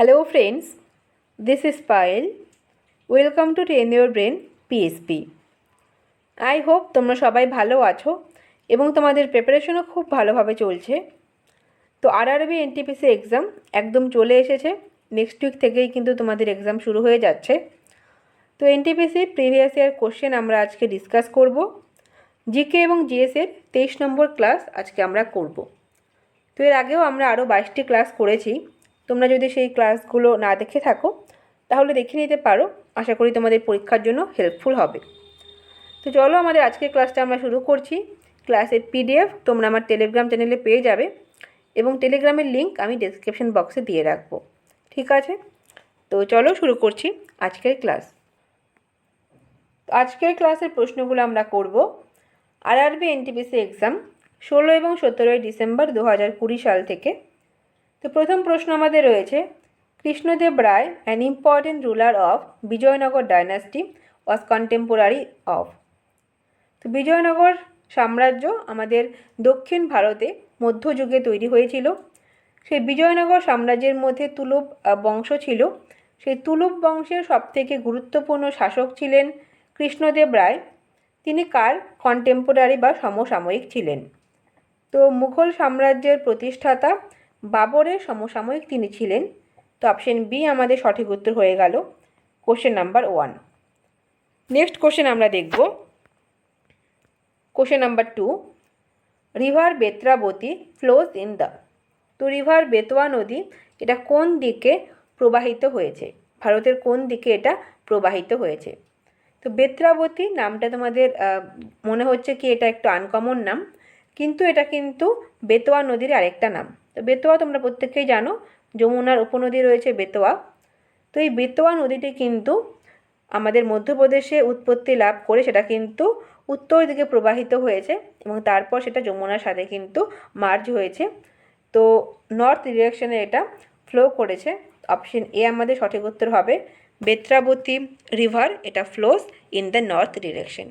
Hello friends this is Payel welcome to train your brain PSP I hope তোমরা সবাই ভালো আছো এবং তোমাদের প্রিপারেশনও খুব ভালোভাবে চলছে। তো আরআরবি এনটিপিসি এক্সাম একদম চলে এসেছে। নেক্সট উইক থেকেই কিন্তু তোমাদের এক্সাম শুরু হয়ে যাচ্ছে। তো এনটিপিসি প্রিভিয়াস ইয়ার কোশ্চেন আমরা আজকে ডিসকাস করব। জিকে এবং জিএসের তেইশ নম্বর ক্লাস আজকে আমরা করব। তো এর আগেও আমরা আরও বাইশটি ক্লাস করেছি। তোমরা যদি সেই ক্লাসগুলো না দেখে থাকো, তাহলে দেখে নিতে পারো। আশা করি তোমাদের পরীক্ষার জন্য হেল্পফুল হবে। তো চলো আমাদের আজকের ক্লাসটা আমরা শুরু করছি। ক্লাসের পিডিএফ তোমরা আমার টেলিগ্রাম চ্যানেলে পেয়ে যাবে এবং টেলিগ্রামের লিঙ্ক আমি ডেসক্রিপশন বক্সে দিয়ে রাখব। ঠিক আছে? তো চলো শুরু করছি আজকের ক্লাস। আজকের ক্লাসের প্রশ্নগুলো আমরা করব। আরআরবি এনটিপিসি এক্সাম ষোলো এবং সতেরোই ডিসেম্বর দু হাজার কুড়ি সাল থেকে। তো প্রথম প্রশ্ন আমাদের রয়েছে, Krishnadeva Raya an important ruler of Vijayanagara dynasty was contemporary of তো বিজয়নগর সাম্রাজ্য আমাদের দক্ষিণ ভারতে মধ্যযুগে তৈরি হয়েছিল। সেই বিজয়নগর সাম্রাজ্যের মধ্যে তুলুপ বংশ ছিল। সেই তুলুপ বংশের সবথেকে গুরুত্বপূর্ণ শাসক ছিলেন কৃষ্ণদেব রায়। তিনি কার কন্টেম্পোরারি বা সমসাময়িক ছিলেন। তো মুঘল সাম্রাজ্যের প্রতিষ্ঠাতা বাবরের সমসাময়িক তিনি ছিলেন। তো অপশন বি আমাদের সঠিক উত্তর হয়ে গেল। Question number one. Next question আমরা দেখব। Question number two. River Betravati flows in the. তো রিভার বেতোয়া নদী এটা কোন দিকে প্রবাহিত হয়েছে? ভারতের কোন দিকে এটা প্রবাহিত হয়েছে? তো বেত্রাবতী নামটা তোমাদের মনে হচ্ছে কি এটা একটু আনকমন নাম। কিন্তু এটা কিন্তু বেতোয়া নদীর আরেকটা নাম। তো বেতোয়া তোমরা প্রত্যেকেই জানো, যমুনার উপনদী রয়েছে বেতোয়া। তো এই বেতোয়া নদীটি কিন্তু আমাদের মধ্যপ্রদেশে উৎপত্তি লাভ করে, সেটা কিন্তু উত্তর দিকে প্রবাহিত হয়েছে এবং তারপর সেটা যমুনার সাথে কিন্তু মার্জ হয়েছে। তো নর্থ ডিরেকশনে এটা ফ্লো করেছে। অপশন এ আমাদের সঠিক উত্তর হবে, বেত্রাবতী রিভার এটা flows in the north direction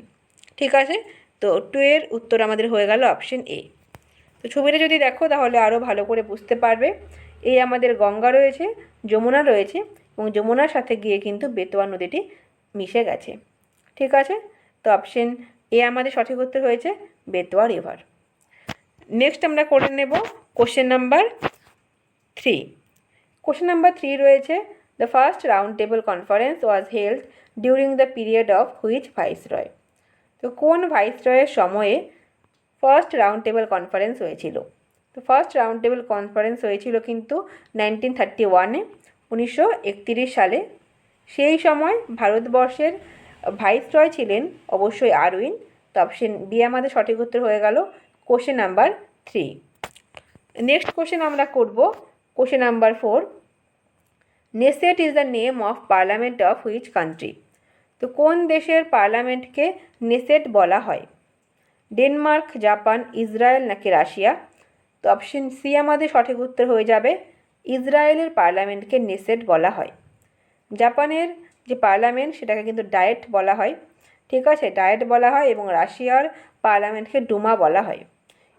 ঠিক আছে? তো টু এর উত্তর আমাদের হয়ে গেল অপশন এ তো ছবিটা যদি দেখো, তাহলে আরও ভালো করে বুঝতে পারবে। এই আমাদের গঙ্গা রয়েছে, যমুনা রয়েছে এবং যমুনার সাথে গিয়ে কিন্তু বেতোয়া নদীটি মিশে গেছে। ঠিক আছে? তো অপশন এ আমাদের সঠিক উত্তর হয়েছে, বেতোয়া রিভার নেক্সট আমরা করে নেব question number three question number three রয়েছে the first round table conference was held during the period of which viceroy তো কোন ভাইসরয়ের সময়ে ফার্স্ট রাউন্ড টেবল কনফারেন্স হয়েছিল। তো ফার্স্ট রাউন্ড টেবল কনফারেন্স হয়েছিল কিন্তু নাইনটিন থার্টি ওয়ানে উনিশশো একতিরিশ সালে। সেই সময় ভারতবর্ষের ভাইসরয় ছিলেন অবশ্যই আরউইন। তো অপশন বি আমাদের সঠিক উত্তর হয়ে গেল question number three next question আমরা করব question number four Knesset is the name of parliament of which country তো কোন দেশের পার্লামেন্টকে নেসেট বলা হয়? ডেনমার্ক, জাপান, ইসরায়েল নাকি রাশিয়া? তো অপশন সি আমাদের সঠিক উত্তর হয়ে যাবে, ইসরায়েলের পার্লামেন্টকে নেসেট বলা হয়। জাপানের যে পার্লামেন্ট, সেটাকে কিন্তু ডায়েট বলা হয়। ঠিক আছে, ডায়েট বলা হয় এবং রাশিয়ার পার্লামেন্টকে ডুমা বলা হয়।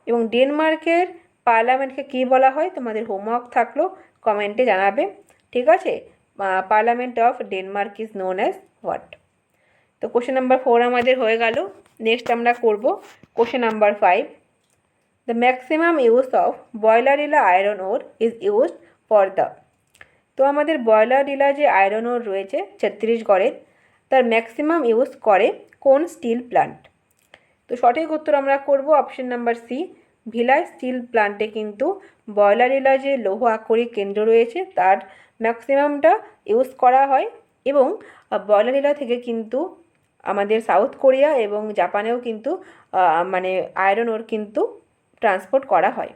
এবং ডেনমার্কের পার্লামেন্টকে কী বলা হয়? তোমাদের হোমওয়ার্ক থাকল, কমেন্টে জানাবে। ঠিক আছে parliament of Denmark is known as what? তো কোশ্চেন নাম্বার ফোর আমাদের হয়ে গেল। নেক্সট আমরা করব question number five the maximum use of broiler Bailadila iron ore is used for the তো আমাদের ব্রয়লার বয়লারিলা যে আয়রন ওর রয়েছে ছত্তিশগড়ের তার ম্যাক্সিমাম ইউজ করে কোন স্টিল প্লান্ট তো সঠিক উত্তর আমরা করব option number C Bhilai steel প্লান্টে কিন্তু ব্রয়লার বয়লারিলা যে লৌহ আকরিক কেন্দ্র রয়েছে, তার ম্যাক্সিমামটা ইউজ করা হয় এবং ব্রয়লার বয়লারিলা থেকে কিন্তু আমাদের সাউথ কোরিয়া এবং জাপানেও কিন্তু মানে আয়রন ওর কিন্তু ট্রান্সপোর্ট করা হয়।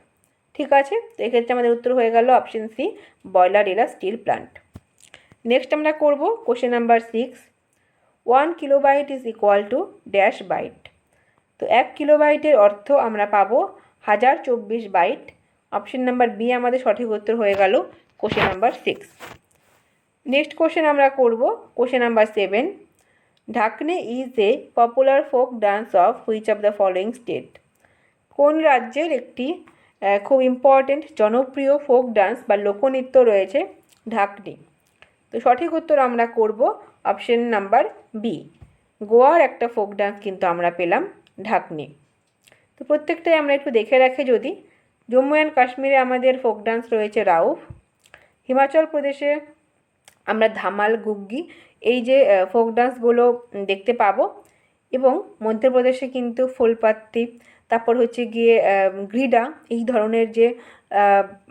ঠিক আছে? তো এক্ষেত্রে আমাদের উত্তর হয়ে গেল option C Bailadila steel plant next আমরা করব question number six one kilobyte is equal to dash byte তো এক কিলোবাইটের অর্থ আমরা পাবো হাজার চব্বিশ বাইট অপশন নাম্বার বি আমাদের সঠিক উত্তর হয়ে গেল question number six next question আমরা করব question number seven Dekhni is a popular folk dance of which of the following state কোন রাজ্যের একটি খুব ইম্পর্টেন্ট জনপ্রিয় ফোক ডান্স বা লোকনৃত্য রয়েছে? ঢাকনি। তো সঠিক উত্তর আমরা করব অপশন নাম্বার বি গোয়ার একটা ফোক ডান্স কিন্তু আমরা পেলাম ঢাকনি। তো প্রত্যেকটাই আমরা একটু দেখে রাখি যদি। জম্মু অ্যান্ড কাশ্মীরে আমাদের ফোক ডান্স রয়েছে রাউফ। হিমাচল প্রদেশে আমরা ধামাল, গুগ্গি, এই যে ফোক ডান্সগুলো দেখতে পাবো। এবং মধ্যপ্রদেশে কিন্তু ফুলপাত্তি, তারপর হচ্ছে গিয়ে গ্রিডা, এই ধরনের যে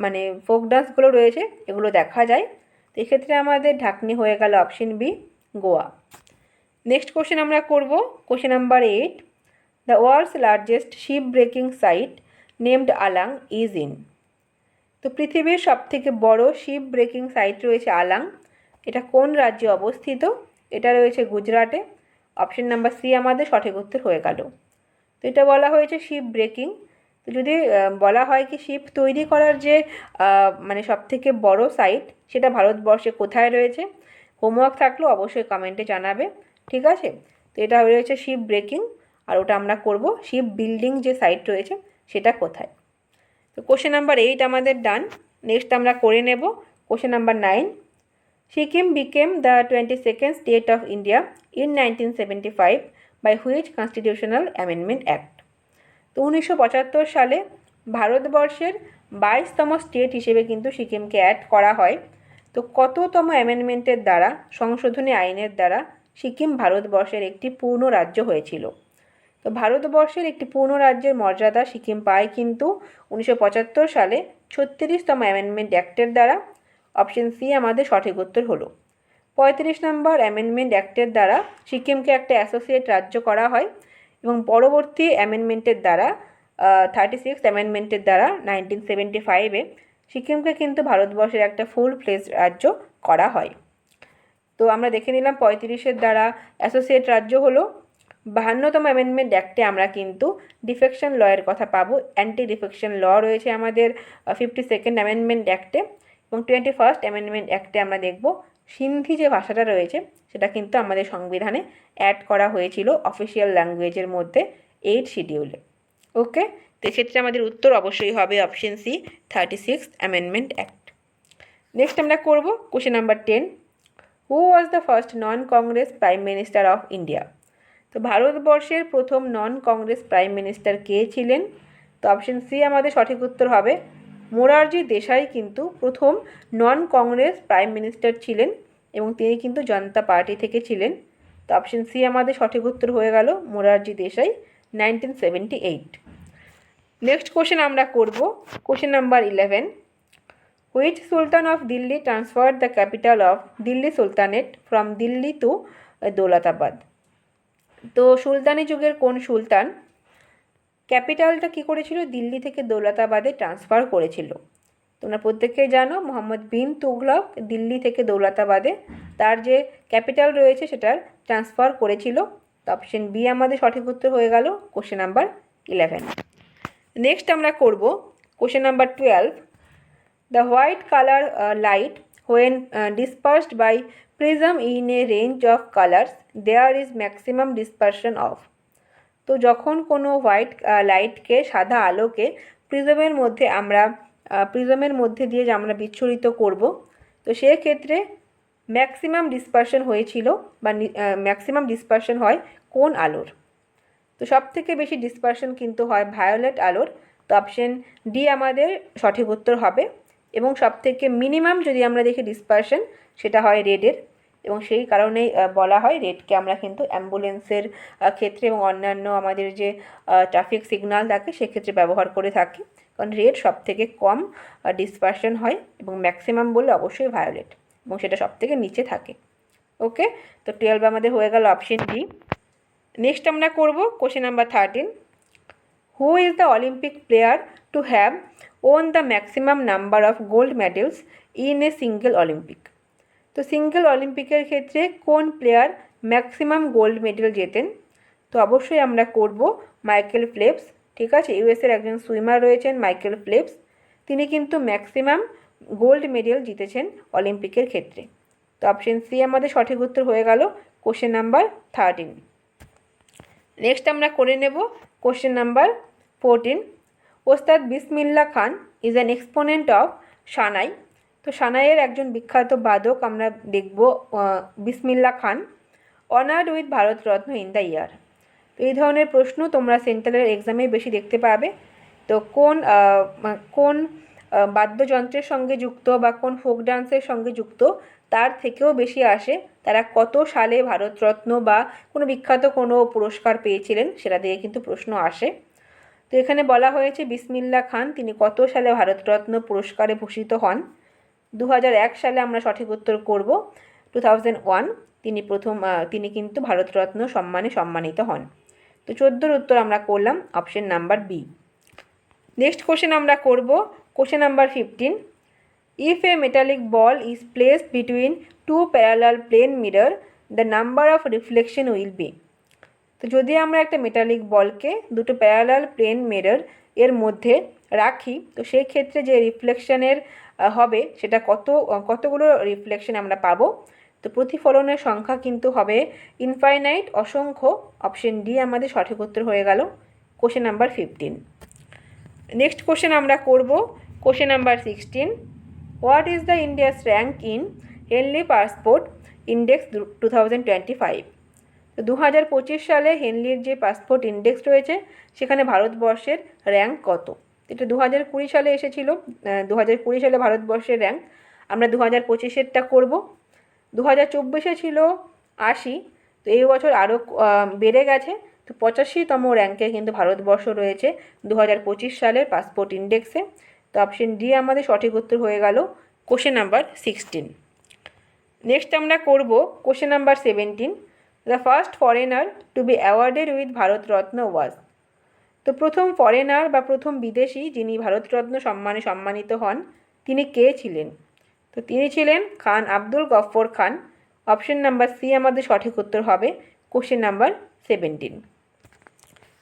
মানে ফোক ডান্সগুলো রয়েছে, এগুলো দেখা যায়। তো এক্ষেত্রে আমাদের ঢাকনি হয়ে গেল option B Goa. Next question আমরা করব question number eight the world's largest ship breaking site named Alang is in তো পৃথিবীর সবথেকে বড় শিপ ব্রেকিং সাইট রয়েছে আলাং এটা কোন রাজ্যে অবস্থিত? এটা রয়েছে গুজরাটে। অপশন নাম্বার সি আমাদের সঠিক উত্তর হয়ে গেল। তো এটা বলা হয়েছে শিপ ব্রেকিং তো যদি বলা হয় কি শিপ তৈরি করার যে মানে সবথেকে বড় সাইট সেটা ভারতবর্ষে কোথায় রয়েছে? হোমওয়ার্ক থাকলেও অবশ্যই কমেন্টে জানাবে। ঠিক আছে? তো এটা রয়েছে শিপ ব্রেকিং আর ওটা আমরা করব শিপ বিল্ডিং যে সাইট রয়েছে, সেটা কোথায়? তো কোশ্চেন নাম্বার এইট আমাদের ডান নেক্সট আমরা করে নেব। Question number nine twenty second state of India in nineteen seventy five by which constitutional amendment act তো উনিশশো পঁচাত্তর সালে ভারতবর্ষের বাইশতম স্টেট হিসেবে কিন্তু সিকিমকে অ্যাড করা হয়। তো কততম অ্যামেন্ডমেন্টের দ্বারা, সংশোধনী আইনের দ্বারা সিকিম ভারতবর্ষের একটি পূর্ণ রাজ্য হয়েছিল। তো ভারতবর্ষের একটি পূর্ণ রাজ্যের মর্যাদা সিকিম পায় কিন্তু উনিশশো পঁচাত্তর সালে ছত্রিশতম অ্যামেন্ডমেন্ট অ্যাক্টের দ্বারা। অপশন সি আমাদের সঠিক উত্তর হলো। পঁয়ত্রিশ নম্বর অ্যামেন্ডমেন্ট অ্যাক্টের দ্বারা সিকিমকে একটা অ্যাসোসিয়েট রাজ্য করা হয় এবং পরবর্তী অ্যামেন্ডমেন্টের দ্বারা থার্টি সিক্স অ্যামেন্ডমেন্টের দ্বারা নাইনটিন সেভেন্টি ফাইভে সিকিমকে কিন্তু ভারতবর্ষের একটা ফুল ফ্লেজ রাজ্য করা হয়। তো আমরা দেখে নিলাম পঁয়ত্রিশের দ্বারা অ্যাসোসিয়েট রাজ্য হলো। বাহান্নতম অ্যামেন্ডমেন্ট অ্যাক্টে আমরা কিন্তু ডিফেকশন লয়ের কথা পাবো। অ্যান্টি ডিফেকশন ল রয়েছে আমাদের ফিফটি সেকেন্ড অ্যামেন্ডমেন্ট অ্যাক্টে এবং টোয়েন্টি ফার্স্ট অ্যামেন্ডমেন্ট অ্যাক্টে আমরা দেখব সিন্ধি যে ভাষাটা রয়েছে, সেটা কিন্তু আমাদের সংবিধানে অ্যাড করা হয়েছিল অফিসিয়াল ল্যাঙ্গুয়েজের মধ্যে এইট শিডিউলে ওকে তো এক্ষেত্রে আমাদের উত্তর অবশ্যই হবে option C thirty six amendment act next আমরা করব question number ten who was the first non Congress prime minister of India তো ভারতবর্ষের প্রথম নন কংগ্রেস প্রাইম মিনিস্টার কে ছিলেন? তো অপশন সি আমাদের সঠিক উত্তর হবে মোরারজি দেশাই কিন্তু প্রথম নন কংগ্রেস প্রাইম মিনিস্টার ছিলেন এবং তিনি কিন্তু জনতা পার্টি থেকে ছিলেন। তো অপশন সি আমাদের সঠিক উত্তর হয়ে গেল Morarji Desai nineteen seventy eight next question আমরা করব question number eleven which sultan of Delhi transfer the capital of Delhi sultanate from Delhi to Daulatabad তো সুলতানি যুগের কোন সুলতান ক্যাপিটালটা কী করেছিল? দিল্লি থেকে দৌলতাবাদে ট্রান্সফার করেছিল। তোমরা প্রত্যেকেই জানো মোহাম্মদ বিন তুঘলক দিল্লি থেকে দৌলতাবাদে তার যে ক্যাপিটাল রয়েছে সেটার ট্রান্সফার করেছিল। তো অপশন বি আমাদের সঠিক উত্তর হয়ে গেল কোশ্চেন নাম্বার ইলেভেন নেক্সট আমরা করব question number twelve the white colour light light, dispersed by dispersed in a range of range there is maximum dispersion of. তো যখন কোনো হোয়াইট লাইটকে সাদা আলোকে প্রিজমের মধ্যে আমরা প্রিজমের মধ্যে দিয়ে আমরা বিচ্ছুরিত করব, তো সেক্ষেত্রে ম্যাক্সিমাম ডিসপারশন হয়েছিল বা ম্যাক্সিমাম ডিসপারশন হয় কোন আলোর? তো সব থেকে বেশি ডিসপারশন কিন্তু হয় ভায়োলেট আলোর, তো অপশন ডি আমাদের সঠিক উত্তর হবে এবং সব থেকে মিনিমাম যদি আমরা দেখি ডিসপারশন সেটা হয় রেডের এবং সেই কারণেই বলা হয় রেডকে আমরা কিন্তু অ্যাম্বুলেন্সের ক্ষেত্রে এবং অন্যান্য আমাদের যে ট্রাফিক সিগন্যাল থাকে সেক্ষেত্রে ব্যবহার করে থাকি। কারণ রেড সব থেকে কম ডিসপারশন হয় এবং ম্যাক্সিমাম বললে অবশ্যই ভায়োলেট এবং সেটা সব থেকে নিচে থাকে। ওকে তো টুয়েলভ আমাদের হয়ে গেল অপশন ডি নেক্সট আমরা করব question number thirteen who is the Olympic player to have won the maximum number of gold medals in a single Olympic তো সিঙ্গেল অলিম্পিকের ক্ষেত্রে কোন প্লেয়ার ম্যাক্সিমাম গোল্ড মেডেল জেতেন? তো অবশ্যই আমরা করব মাইকেল ফ্লেপস, ঠিক আছে? ইউএসের একজন সুইমার রয়েছেন মাইকেল ফ্লেপস। তিনি কিন্তু ম্যাক্সিমাম গোল্ড মেডেল জিতেছেন অলিম্পিকের ক্ষেত্রে। তো অপশন সি আমাদের সঠিক উত্তর হয়ে গেল, কোশ্চেন নাম্বার থার্টিন। নেক্সট আমরা করে নেব question number fourteen. Ustad Bismillah Khan is an exponent of shehnai. তো সানাইয়ের একজন বিখ্যাত বাদক আমরা দেখব Bismillah Khan, honoured with Bharat Ratna in the year. তো এই ধরনের প্রশ্ন তোমরা সেন্ট্রালের এক্সামে বেশি দেখতে পাবে। তো কোন কোন বাদ্যযন্ত্রের সঙ্গে যুক্ত বা কোন ফোক ডান্সের সঙ্গে যুক্ত, তার থেকেও বেশি আসে। তারা কত সালে ভারতরত্ন বা কোনো বিখ্যাত কোনো পুরস্কার পেয়েছিলেন সেটা দিয়ে কিন্তু প্রশ্ন আসে। তো এখানে বলা হয়েছে, বিসমিল্লা খান তিনি কত সালে ভারতরত্ন পুরস্কারে ভূষিত হন? দু সালে আমরা সঠিক উত্তর করব। টু তিনি প্রথম তিনি কিন্তু ভারতরত্ন সম্মানে সম্মানিত হন। তো চোদ্দোর উত্তর আমরা করলাম option number B next question আমরা করব question number fifteen if a metallic ball is placed between two parallel plane mirror the number of reflection will be তো যদি আমরা একটা মেটালিক বলকে দুটো প্যারালাল প্লেন মিরর এর মধ্যে রাখি, তো সেই ক্ষেত্রে যে রিফ্লেকশনের হবে, সেটা কত কতগুলো রিফ্লেকশন আমরা পাবো? তো প্রতিফলনের সংখ্যা কিন্তু হবে ইনফাইনাইট অসংখ্য অপশন ডি আমাদের সঠিক উত্তর হয়ে গেল question number fifteen next question আমরা করব question number sixteen what is the India's rank in Henley passport index two thousand twenty five তো দু হাজার পঁচিশ সালে হেনলির যে পাসপোর্ট ইন্ডেক্স রয়েছে, সেখানে ভারতবর্ষের র্যাঙ্ক কত? এটা দু হাজার কুড়ি সালে এসেছিল দু হাজার কুড়ি সালে ভারতবর্ষের র্যাঙ্ক আমরা দু হাজার পঁচিশেরটা করব। দু হাজার চব্বিশে ছিল আশি, তো এই বছর আরও বেড়ে গেছে। তো পঁচাশিতম র্যাঙ্কে কিন্তু ভারতবর্ষ রয়েছে দু হাজার পঁচিশ সালের পাসপোর্ট ইন্ডেক্সে তো অপশন ডি আমাদের সঠিক উত্তর হয়ে গেল কোশ্চেন নাম্বার সিক্সটিন নেক্সট আমরা করব question number seventeen the first foreigner to be awarded with Bharat Ratna was তো প্রথম ফরেনার বা প্রথম বিদেশি যিনি ভারতরত্ন সম্মানে সম্মানিত হন, তিনি কে ছিলেন? তো তিনি ছিলেন Khan Abdul Ghaffar Khan. Option number C আমাদের সঠিক উত্তর হবে কোশ্চেন নাম্বার সেভেন্টিন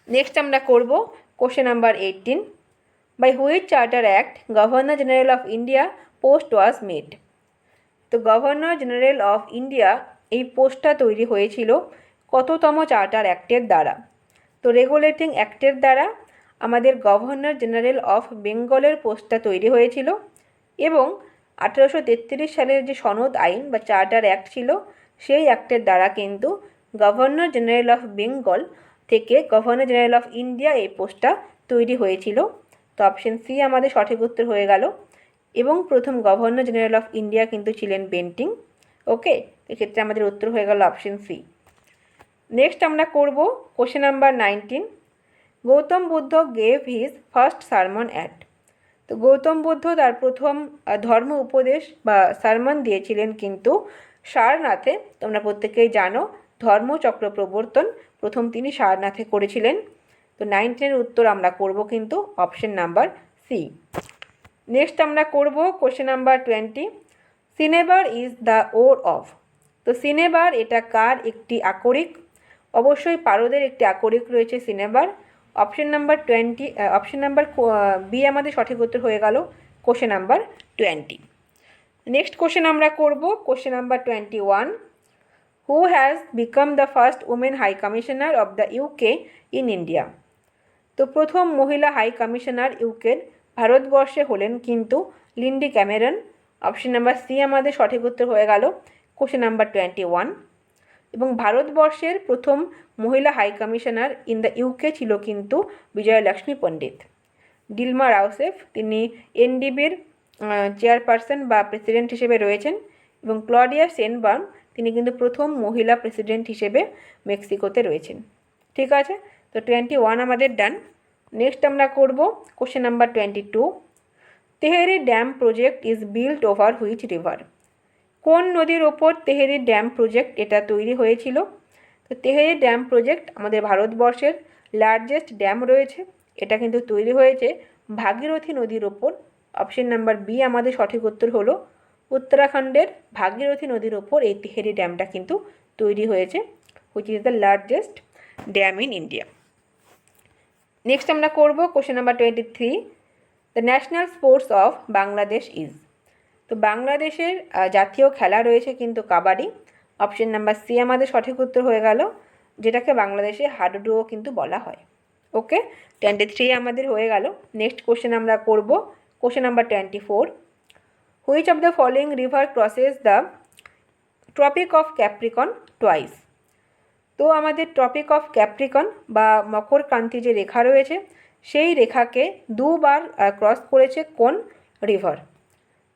নেক্সট আমরা করব question number eighteen by which charter act governor general of India post was made তো গভর্নর জেনারেল অফ ইন্ডিয়া এই পোস্টটা তৈরি হয়েছিল কততম চার্টার অ্যাক্টের দ্বারা? তো রেগুলেটিং অ্যাক্টের দ্বারা আমাদের গভর্নর জেনারেল অফ বেঙ্গলের পোস্টটা তৈরি হয়েছিল এবং আঠেরোশো তেত্রিশ সালের যে সনদ আইন বা চার্টার অ্যাক্ট ছিল, সেই অ্যাক্টের দ্বারা কিন্তু গভর্নর জেনারেল অফ বেঙ্গল থেকে গভর্নর জেনারেল অফ ইন্ডিয়া এই পোস্টটা তৈরি হয়েছিল। তো অপশন সি আমাদের সঠিক উত্তর হয়ে গেল এবং প্রথম গভর্নর জেনারেল অফ ইন্ডিয়া কিন্তু ছিলেন বেন্টিং ওকে এক্ষেত্রে আমাদের উত্তর হয়ে গেল অপশন সি নেক্সট আমরা করব question number nineteen Gautam Buddha gave his first sermon at তো গৌতম বুদ্ধ তার প্রথম ধর্ম উপদেশ বা সারমন দিয়েছিলেন কিন্তু সারনাথে। তোমরা প্রত্যেকেই জানো ধর্মচক্র প্রবর্তন প্রথম তিনি সারনাথে করেছিলেন। তো নাইনটিনের উত্তর আমরা করব কিন্তু অপশন নাম্বার সি নেক্সট আমরা করব question number twenty cinnabar is the ore of তো সিনেবার এটা কার একটি আকরিক? অবশ্যই পারদের একটি আকরিক রয়েছে cinnabar option number twenty option number B আমাদের সঠিক উত্তর হয়ে গেল question number twenty next question আমরা করব question number twenty one who has become the first women high commissioner of the UK in India তো প্রথম মহিলা হাই কমিশনার ইউকের ভারতবর্ষে হলেন কিন্তু Lindy Cameron. Option number C আমাদের সঠিক উত্তর হয়ে গেল কোশ্চেন নাম্বার টোয়েন্টি ওয়ান এবং ভারতবর্ষের প্রথম মহিলা high commissioner in the UK ছিল কিন্তু বিজয়লক্ষ্মী পণ্ডিত। ডিলমা রাউসেফ, তিনি এনডিবির চেয়ারপারসন বা প্রেসিডেন্ট হিসেবে রয়েছেন এবং ক্লডিয়া সেনবার্ন, তিনি কিন্তু প্রথম মহিলা প্রেসিডেন্ট হিসেবে মেক্সিকোতে রয়েছেন। ঠিক আছে? তো টোয়েন্টি ওয়ান আমাদের ডান। নেক্সট আমরা করব question number twenty two. Tehri dam project is built over which river? কোন নদীর ওপর তেহেরি ড্যাম প্রজেক্ট এটা তৈরি হয়েছিল? তো তেহেরি ড্যাম প্রজেক্ট আমাদের ভারতবর্ষের লার্জেস্ট ড্যাম রয়েছে। এটা কিন্তু তৈরি হয়েছে ভাগীরথী নদীর ওপর। অপশন নাম্বার বি আমাদের সঠিক উত্তর হলো উত্তরাখণ্ডের ভাগীরথী নদীর ওপর এই তেহেরি ড্যামটা কিন্তু তৈরি হয়েছে which is the largest dam in India next আমরা করব question number twenty three the national sports of Bangladesh is তো বাংলাদেশের জাতীয় খেলা রয়েছে কিন্তু কাবাডি। অপশন নাম্বার সি আমাদের সঠিক উত্তর হয়ে গেল, যেটাকে বাংলাদেশে হাডুডুও কিন্তু বলা হয়। ওকে টোয়েন্টি থ্রি আমাদের হয়ে গেল। নেক্সট কোশ্চেন আমরা করব question number twenty four which of the following river crosses the tropic of Capricorn twice তো আমাদের ট্রপিক অফ ক্যাপ্রিকন বা মকরক্রান্তি যে রেখা রয়েছে, সেই রেখাকে দুবার ক্রস করেছে কোন রিভার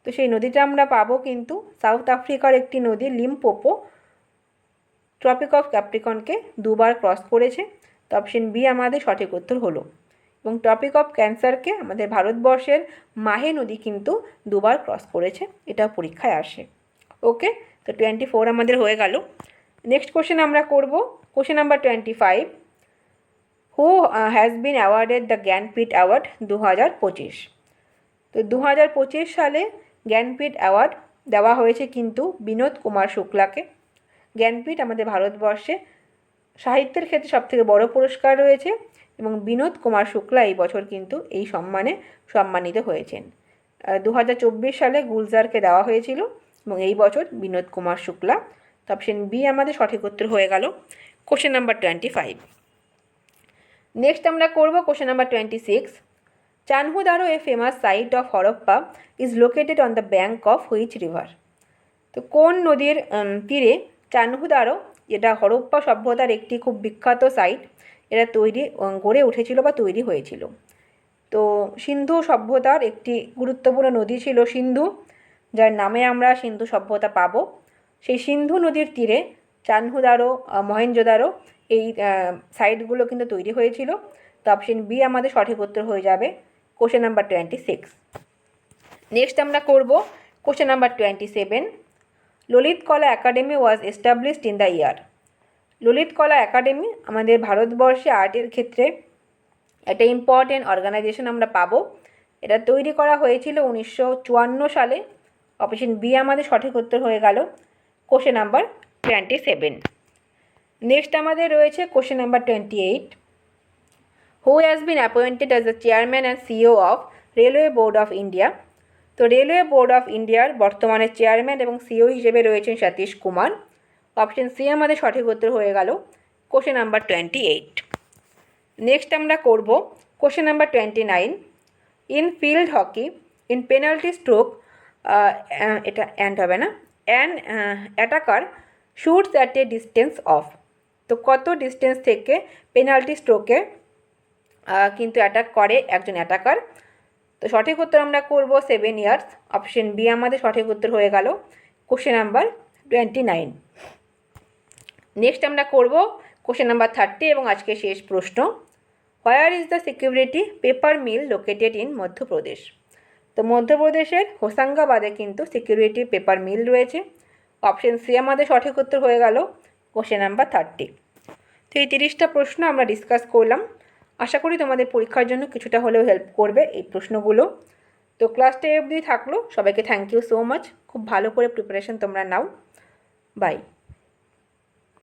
তো সেই নদীটা আমরা পাবো কিন্তু সাউথ আফ্রিকার একটি নদী লিমপোপো ট্রপিক অফ ক্যাপ্রিকনকে দুবার ক্রস করেছে। তো অপশন বি আমাদের সঠিক উত্তর হলো। এবং টপিক অফ ক্যান্সারকে আমাদের ভারতবর্ষের মাহে নদী কিন্তু দুবার ক্রস করেছে। এটা পরীক্ষায় আসে। ওকে তো টোয়েন্টি ফোর আমাদের হয়ে গেল। নেক্সট কোশ্চেন আমরা করব। Question number twenty five who has been awarded the Jnanpith award দু হাজার পঁচিশ? তো দু হাজার পঁচিশ সালে জ্ঞানপীঠ অ্যাওয়ার্ড দেওয়া হয়েছে কিন্তু বিনোদ কুমার শুক্লাকে। জ্ঞানপীঠ আমাদের ভারতবর্ষে সাহিত্যের ক্ষেত্রে সবথেকে বড় পুরস্কার রয়েছে এবং বিনোদ কুমার শুক্লা এই বছর কিন্তু এই সম্মানে সম্মানিত হয়েছেন। দু হাজার চব্বিশ সালে গুলজারকে দেওয়া হয়েছিল এবং এই বছর বিনোদ কুমার শুক্লা। তো অপশন বি আমাদের সঠিক উত্তর হয়ে গেল, question number twenty five next আমরা করব question number twenty six Chanhudaro a famous site of Harappa is located on the bank of which river তো কোন নদীর তীরে চানহুদারো যেটা হরপ্পা সভ্যতার একটি খুব বিখ্যাত সাইট এটা তৈরি গড়ে উঠেছিল বা তৈরি হয়েছিল। তো সিন্ধু সভ্যতার একটি গুরুত্বপূর্ণ নদী ছিল সিন্ধু, যার নামে আমরা সিন্ধু সভ্যতা পাবো। সেই সিন্ধু নদীর তীরে চানহুদারো মহেঞ্জোদারো এই সাইটগুলো কিন্তু তৈরি হয়েছিল। তো অপশন বি আমাদের সঠিক উত্তর হয়ে যাবে। Question number twenty six next আমরা করব question number twenty seven Lalit Kala Akademi was established in the year Lalit Kala Akademi আমাদের ভারতবর্ষে আর্টের ক্ষেত্রে একটা ইম্পর্টেন্ট অর্গানাইজেশন আমরা পাবো। এটা তৈরি করা হয়েছিল উনিশশো চুয়ান্ন সালে। অপশন বি আমাদের সঠিক উত্তর হয়ে গেল। Question number twenty seven next আমাদের রয়েছে question number twenty eight who has been appointed as the chairman and CEO of railway board of India তো রেলওয়ে বোর্ড অফ ইন্ডিয়ার বর্তমানে চেয়ারম্যান এবং সিইও হিসেবে রয়েছেন সতীশ কুমার অপশন সি আমাদের সঠিক উত্তর হয়ে গেল question number twenty eight next আমরা করব question number twenty nine in field hockey in penalty stroke এটা অ্যান্ড হবে না। An attacker shoots at a distance of তো কত ডিস্টেন্স থেকে পেনাল্টি স্ট্রোকে কিন্তু অ্যাটাক করে একজন অ্যাটাকার তো সঠিক উত্তর আমরা করব সেভেন ইয়ার্স অপশন বি আমাদের সঠিক উত্তর হয়ে গেল। Question number twenty nine next আমরা করব কোশ্চেন নাম্বার থার্টি এবং আজকে শেষ প্রশ্ন। Where is the security paper mill located in Madhya Pradesh তো মধ্যপ্রদেশের হোসাঙ্গাবাদে কিন্তু সিকিউরিটি পেপার মিল রয়েছে। অপশন সি আমাদের সঠিক উত্তর হয়ে গেল। কোশ্চেন নাম্বার থার্টি তো এই তিরিশটা প্রশ্ন আমরা ডিসকাস করলাম। আশা করি তোমাদের পরীক্ষার জন্য কিছুটা হলেও হেল্প করবে এই প্রশ্নগুলো। তো ক্লাসটা অবধি থাকল। সবাইকে থ্যাংক ইউ সো মাচ খুব ভালো করে প্রিপারেশন তোমরা নাও। বাই